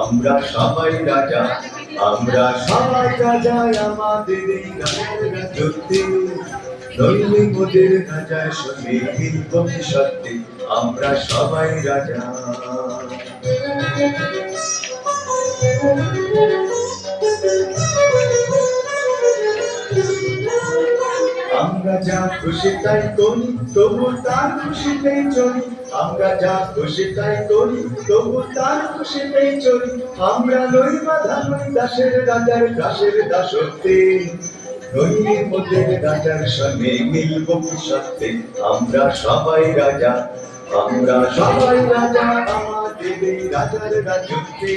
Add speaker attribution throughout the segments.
Speaker 1: আমরা সবাই রাজা আমরা সবাই রাজা আমাদের রাজত্বে নইলে মোদের রাজার সঙ্গে সত্যি আমরা সবাই রাজা আমরা যা খুশি তাই করি, তবু তার খুশিতেই চলি। আমরা যা খুশি তাই করি, তবু তার খুশিতেই চলি। আমরা নই বাধা নই দাসের রাজার দাসের দাসত্বে। নইলে মোদের রাজার সঙ্গে মিলব সত্যি? আমরা সবাই রাজা, আমরা সবাই রাজা রাজার রাজত্বে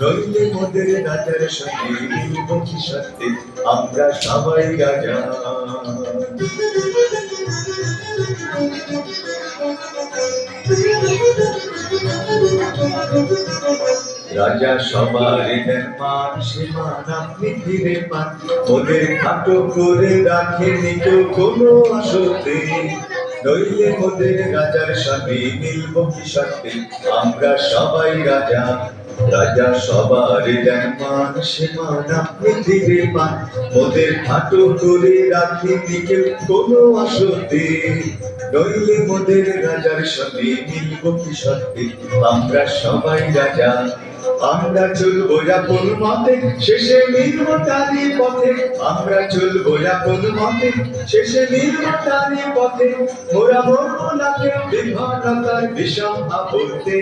Speaker 1: নইলে মোদের রাজার সঙ্গে মিলব কি আমরা সবাই রাজা। রাজা সবার মান সীমান ফিরে পান ওদের খাটো করে রাখেনি কেউ কোনো আসতে নইলে ওদের রাজার সঙ্গে মিলব কি সত্যি আমরা সবাই রাজা রাজা সবার দেন মান সীমান আপনি ফিরে পান ওদের খাটো করে রাখি কেউ কোনো আসতে নইলে মোদের রাজার সঙ্গে মিলব কি সত্যি আমরা সবাই রাজা। আমরা চলবো আপন মতে, শেষে মিলব পথে। আমরা চলবো আপন মতে, শেষে মিলব পথে। মোরা মরবো না কেউ বিভাগতার বিষম আপত্তে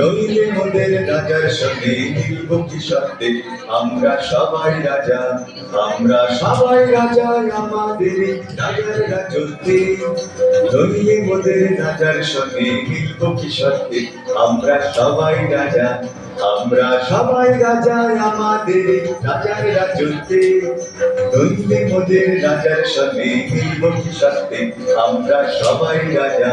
Speaker 1: নইলে মোদের রাজার সঙ্গে মিলব কি সত্যি আমরা সবাই রাজা, আমরা সবাই রাজা, আমাদের রাজার রাজত্বে। নইলে মোদের রাজার সঙ্গে মিলব কি সত্যি আমরা সবাই রাজা, আমরা সবাই রাজা, আমাদের রাজার রাজত্বে। নইলে মোদের রাজার সঙ্গে মিলব কি সত্যি আমরা সবাই রাজা।